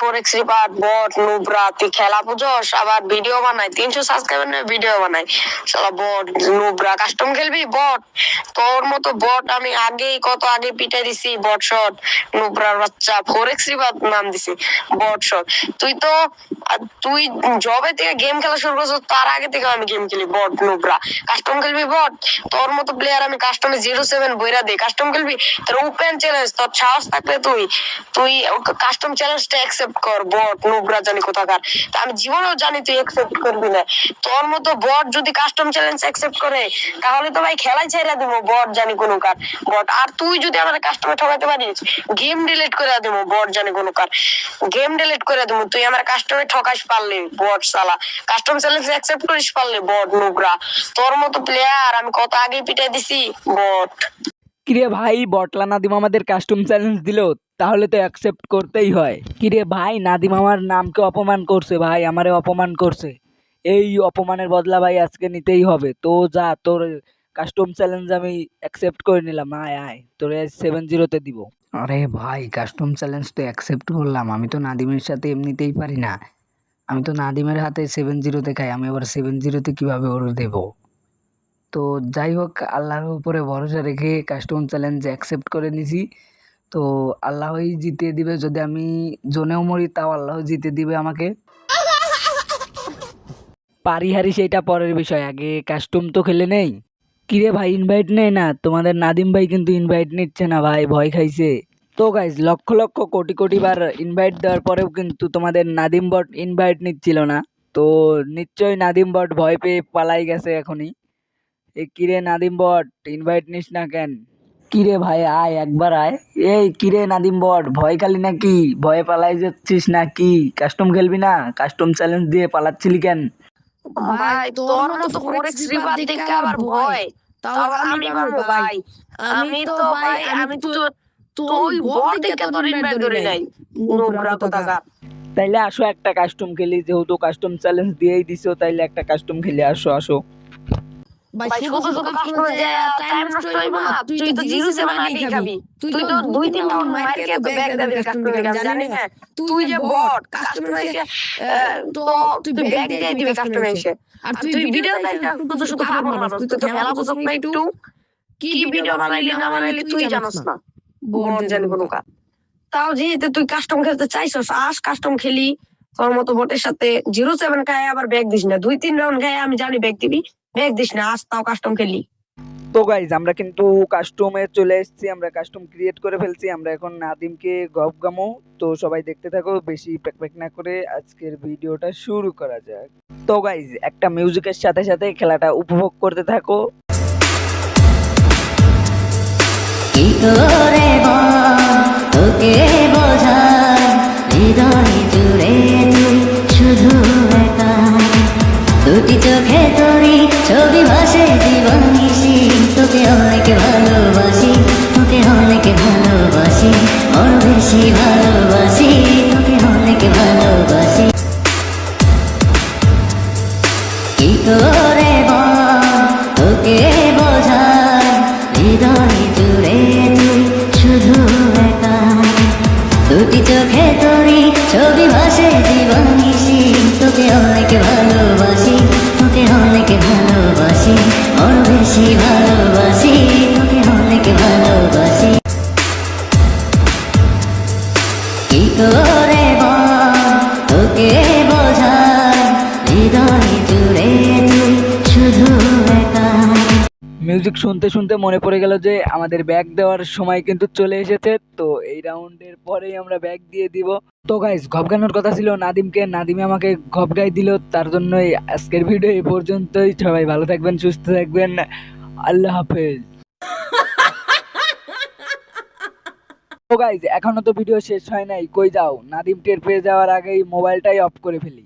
Forex রিপার্ট বট নুবরা তুই খেলা আবার ভিডিও বানাই, তিনশো সাবস্ক্রাইবার নিয়ে ভিডিও বানাই। বট নুবরা কাস্টম খেলবি? বট তোর মতো বট আমি আগেই কত আগে পিটাই দিছি বট শট বাচ্চা ফোরেক্স রিপার্ট নাম দিছি বট শট তুই তো তুই জবে থেকে গেম খেলা শুরু করছিস, তার আগে থেকে আমি গেম খেলি বট নুবরা কাস্টম খেলবি বট তোর মতো প্লেয়ার আমি কাস্টমে জিরো সেভেন বইরা দিই। কাস্টম খেলবি? তোর ওপেন চ্যালেঞ্জ তোর সাহস থাকলে তুই তুই কাস্টম চ্যালেঞ্জটা কর, বট জানি কোথাকার। আমি জীবনেও জানি তুই করবি না। তোর মতো বট যদি কাস্টম চ্যালেঞ্জ করে, তাহলে তো ভাই খেলাই ছেড়ে বট জানি কোনো কার বট, আর তুই যদি আমাদের কাস্টমে ঠকাতে পারিস গেম ডিলিট করে দেবো, বট জানি কোনো কার গেম ডিলিট করে দেবো, তুই আমার কাস্টমে ঠকাস পারলে, বট সালা। কাস্টম চ্যালেঞ্জ অ্যাকসেপ্ট করিস পারলে, বট, নুবরা। তোর মতো প্লেয়ার আমি কত আগে পিটাই দিছি, বট। কিরে ভাই, বটলা নাদিম আমাদের কাস্টম চ্যালেঞ্জ দিল, তাহলে তো অ্যাকসেপ্ট করতেই হয়। কিরে ভাই নাদিম আমার নামকে অপমান করছে ভাই, আমারে অপমান করছে। এই অপমানের বদলা ভাই আজকে নিতেই হবে। তো যা, তোর কাস্টম চ্যালেঞ্জ আমি অ্যাকসেপ্ট করে নিলাম। আয় আয়, তোর সেভেন জিরোতে দিব। আরে ভাই কাস্টম চ্যালেঞ্জ তো অ্যাকসেপ্ট করলাম। আমি তো নাদিমের সাথে এমনিতেই পারি না। আমি তো নাদিমের হাতে সেভেন জিরোতে খাই, আমি আবার সেভেন জিরোতে কীভাবে ওর দেবো? তো যাই হোক, আল্লাহর উপরে ভরসা রেখে কাস্টম চ্যালেঞ্জ অ্যাকসেপ্ট করে নিছি। তো আল্লাহই জিতে দিবে, যদি আমি জোনেও মরি, তাও আল্লাহ জিতে দিবে আমাকে। পারি হারি সেইটা পরের বিষয়। আগে কাস্টম তো খেলে নেই। কিরে ভাই ইনভাইট নেই না? তোমাদের নাদিম ভাই কিন্তু ইনভাইট নিচ্ছে না ভাই, ভয় খাইছে। তো গাইজ লক্ষ লক্ষ কোটি কোটি বার ইনভাইট দেওয়ার পরেও কিন্তু তোমাদের নাদিম বট ইনভাইট নিচ্ছিল না। তো নিশ্চয়ই নাদিম বট ভয় পেয়ে পালাই গেছে এখনই। এ কিরে নাদিম বট ইনভাইট নিস না কেন? কিরে ভাই আয় একবার আয়। এই কিরে নাদিম বট ভয় খালি নাকি? ভয়ে পালাই যাচ্ছিস নাকি? কাস্টম খেলবি না? কাস্টম চ্যালেঞ্জ দিয়ে পালাচ্ছিলি কেন? ভাই তোর মতো ফোরেক্স রিপার্ট দেখে আবার ভয়। তাও আমি পারব ভাই? আমি তো ভাই আমি তো তুই বল দেখে তোর ইনভাইট ধরে নাই নোংরা কোথাকার তাইলে আসো একটা কাস্টম খেলি যেহেতু কাস্টম চ্যালেঞ্জ দিয়েই দিছো তাইলে একটা কাস্টম খেলে আসো আসো। টাইম নষ্ট হইব না। তুই তো জিরো খাবি। তুই তো দুই তিন রাউন্ড মার তো ব্যাগ দিবি জানি না? তুই যে বট কাস্টমার তো তুই ব্যাগ দিয়ে দিবি কাস্টমার আর তুই ভিডিও দেখ শুধু শুধু খারাপ মানুষ তুই তো খেলা বুঝছ না একটু কি ভিডিও বানাইলি না। বানাইলি তুই জানাস না বট জানি কোনো কাজ তাও যেহেতু তুই কাস্টম খেলতে চাইছস আস কাস্টম খেলি তোর মতো বটের সাথে জিরো সেভেন খায় আবার ব্যাগ দিস না দুই তিন রাউন্ড খায় আমি জানি ব্যাগ দিবি ব্যাগ দিস না আজ তাও কাস্টম খেলি। তো গাইজ আমরা কিন্তু কাস্টমে চলে এসেছি আমরা কাস্টম ক্রিয়েট করে ফেলছি আমরা এখন নাদিমকে গপ গামো। তো সবাই দেখতে থাকো বেশি প্যাক প্যাক না করে আজকের ভিডিওটা শুরু করা যাক। তো গাইজ একটা মিউজিকের সাথে সাথে খেলাটা উপভোগ করতে থাকো। কি করে বল তোকে বোঝাই অনেক ভালোবাসি, তোকে অনেক ভালোবাসি, বড় বেশি ভালোবাসি, তোকে অনেক ভালোবাসি। কি করে বল, তোকে বোঝাই, হৃদয় জুড়ে তুই শুধু একা। দুটি চোখে তোরই ছবি ভাসে, জীবন তোকে অনেক ভালোবাসি, তোকে অনেক বড় বেশি ভালোবাসি তোকে অনেক ভালোবাসি। কি করে মিউজিক শুনতে শুনতে মনে পড়ে গেল যে আমাদের ব্যাগ দেওয়ার সময় কিন্তু চলে এসেছে। তো এই রাউন্ডের পরেই আমরা ব্যাগ দিয়ে দিব। তো গাইজ ঘপগানোর কথা ছিল, নাদিমকে নাদিমে আমাকে ঘপগাই দিল। তার জন্যই আজকের ভিডিও এই পর্যন্তই। সবাই ভালো থাকবেন, সুস্থ থাকবেন। আল্লাহ হাফেজ। তো গাইজ এখনও তো ভিডিও শেষ হয় নাই। কই যাও? নাদিম টের পেয়ে যাওয়ার আগেই মোবাইলটাই অফ করে ফেলি।